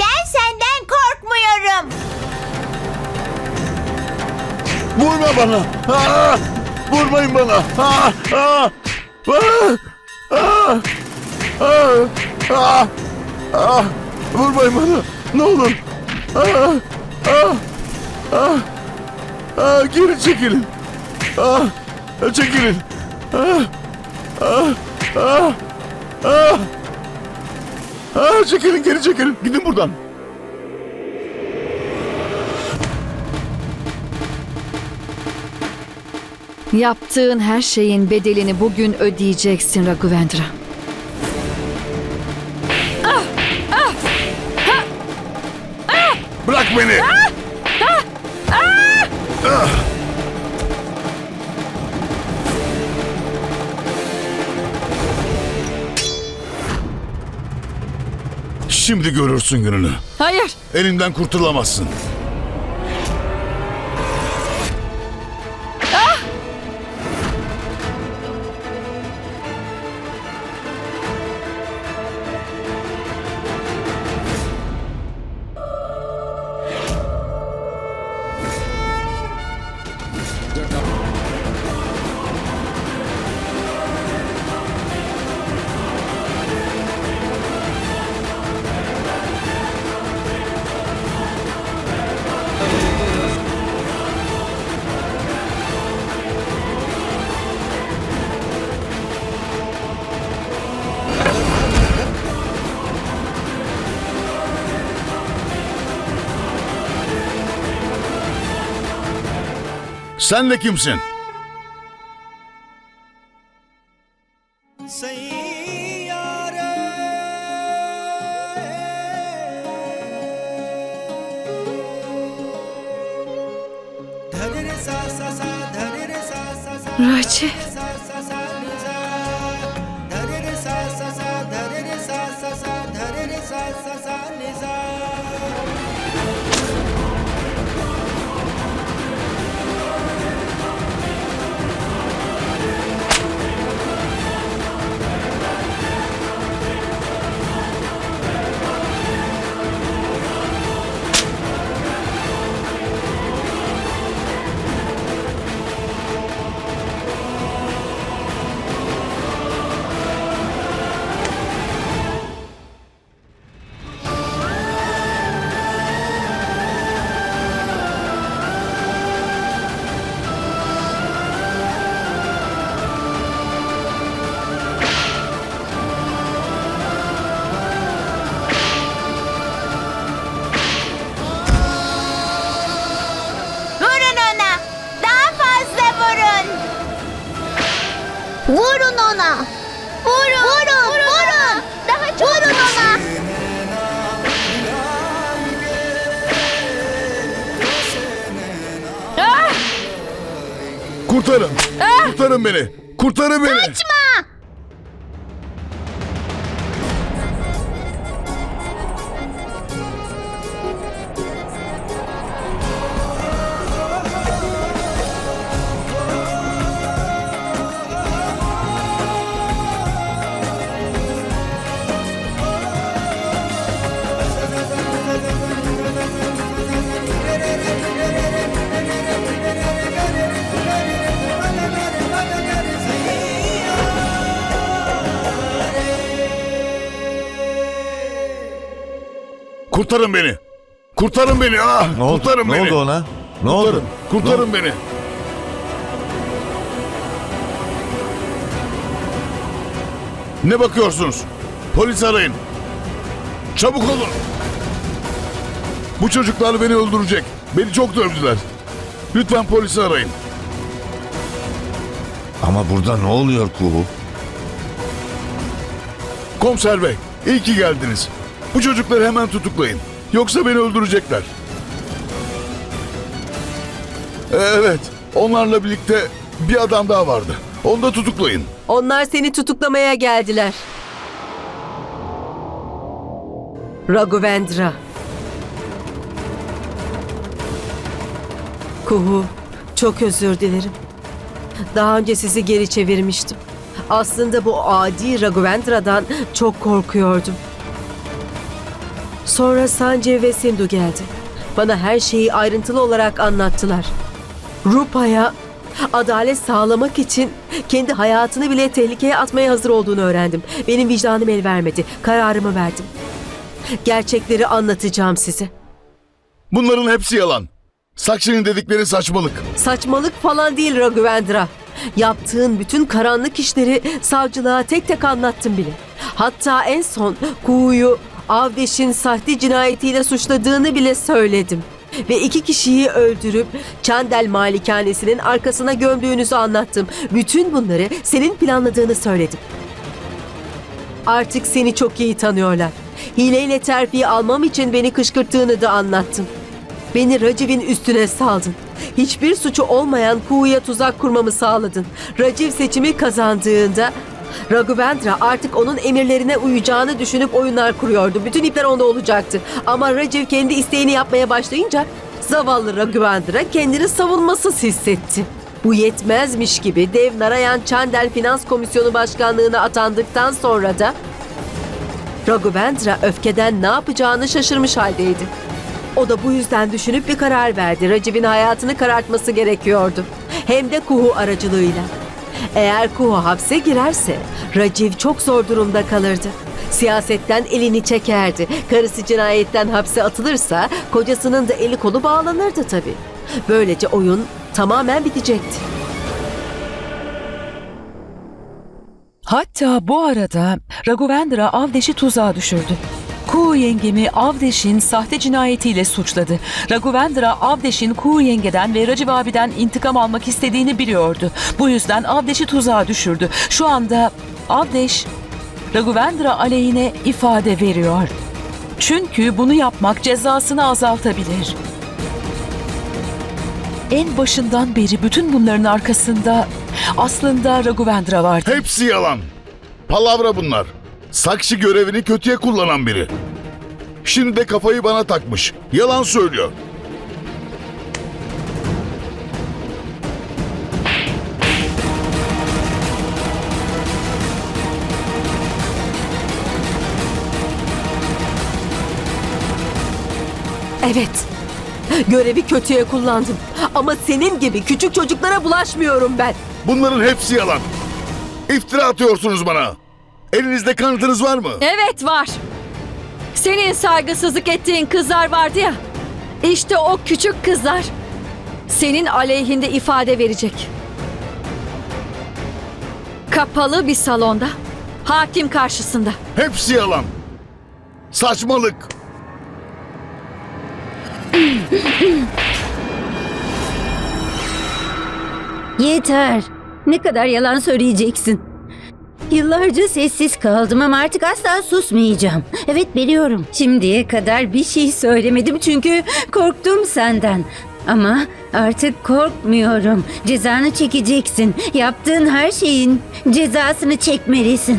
Ben senden korkmuyorum. Vurma bana. Aa! Vurmayın bana. Aa! Aa! Aa! Aa! Aa! Aa! Vurmayın bana. Ne olur. Aa! Aa! Aa! Aa! Geri çekilin. Aa! Çekilin. Aa! Aa! Aa! Aa! Aa! Çekilin geri çekilin. Gidin buradan. Yaptığın her şeyin bedelini bugün ödeyeceksin Raghuvendra. Bırak beni. Ah! Şimdi görürsün gününü. Hayır. Elimden kurtulamazsın. Sen de kimsin? Raci. Vurun ona. Vurun. Vurun. Vurun. Daha çok vurun ona. Kurtarın. Kurtarın beni. Kurtarın beni. Kaçma. Kurtarın beni. Kurtarın beni. Ah, Ne oldu? Kurtarın ne beni. oldu ona? Ne Kurtarın. oldu? Kurtarın beni. Ne bakıyorsunuz? Polis arayın. Çabuk olun. Bu çocuklar beni öldürecek. Beni çok dövdüler. Lütfen polisi arayın. Ama burada ne oluyor Kuhu? Komiser bey, iyi ki geldiniz. Bu çocukları hemen tutuklayın. Yoksa beni öldürecekler. Evet, onlarla birlikte bir adam daha vardı. Onu da tutuklayın. Onlar seni tutuklamaya geldiler. Raghavendra. Kuhu, çok özür dilerim. Daha önce sizi geri çevirmiştim. Aslında bu adi Raghavendra'dan çok korkuyordum. Sonra Sanjay ve Sindhu geldi. Bana her şeyi ayrıntılı olarak anlattılar. Rupa'ya adalet sağlamak için kendi hayatını bile tehlikeye atmaya hazır olduğunu öğrendim. Benim vicdanım el vermedi. Kararımı verdim. Gerçekleri anlatacağım size. Bunların hepsi yalan. Sakşi'nin dedikleri saçmalık. Saçmalık falan değil Raghuvendra. Yaptığın bütün karanlık işleri savcılığa tek tek anlattım bile. Hatta en son Kuğu'yu Avdeş'in sahte cinayetiyle suçladığını bile söyledim. Ve iki kişiyi öldürüp Çandel malikanesinin arkasına gömdüğünüzü anlattım. Bütün bunları senin planladığını söyledim. Artık seni çok iyi tanıyorlar. Hileyle terfi almam için beni kışkırttığını da anlattım. Beni Raciv'in üstüne saldın. Hiçbir suçu olmayan Kuğu'ya tuzak kurmamı sağladın. Raciv seçimi kazandığında Raghuvendra artık onun emirlerine uyacağını düşünüp oyunlar kuruyordu. Bütün ipler onda olacaktı. Ama Raciv kendi isteğini yapmaya başlayınca zavallı Raghuvendra kendini savunmasız hissetti. Bu yetmezmiş gibi Dev Narayan Çandel Finans Komisyonu Başkanlığı'na atandıktan sonra da Raghuvendra öfkeden ne yapacağını şaşırmış haldeydi. O da bu yüzden düşünüp bir karar verdi. Raciv'in hayatını karartması gerekiyordu. Hem de Kuhu aracılığıyla. Eğer Kuhu hapse girerse Raciv çok zor durumda kalırdı. Siyasetten elini çekerdi. Karısı cinayetten hapse atılırsa kocasının da eli kolu bağlanırdı tabii. Böylece oyun tamamen bitecekti. Hatta bu arada Raghuvendra Avdeş'i tuzağa düşürdü. Kuğu yengemi Avdeş'in sahte cinayetiyle suçladı. Raghuvendra Avdeş'in Kuğu yengeden ve Raciv abiden intikam almak istediğini biliyordu. Bu yüzden Avdeş'i tuzağa düşürdü. Şu anda Avdeş Raghuvendra aleyhine ifade veriyor. Çünkü bunu yapmak cezasını azaltabilir. En başından beri bütün bunların arkasında aslında Raghuvendra vardı. Hepsi yalan. Palavra bunlar. Sakşi görevini kötüye kullanan biri. Şimdi de kafayı bana takmış. Yalan söylüyor. Evet. Görevi kötüye kullandım. Ama senin gibi küçük çocuklara bulaşmıyorum ben. Bunların hepsi yalan. İftira atıyorsunuz bana. Elinizde kanıtınız var mı? Evet var. Senin saygısızlık ettiğin kızlar vardı ya. İşte o küçük kızlar senin aleyhinde ifade verecek. Kapalı bir salonda, hakim karşısında. Hepsi yalan. Saçmalık. Yeter. Ne kadar yalan söyleyeceksin. Yıllarca sessiz kaldım ama artık asla susmayacağım. Evet biliyorum. Şimdiye kadar bir şey söylemedim çünkü korktum senden. Ama artık korkmuyorum. Cezanı çekeceksin. Yaptığın her şeyin cezasını çekmelisin.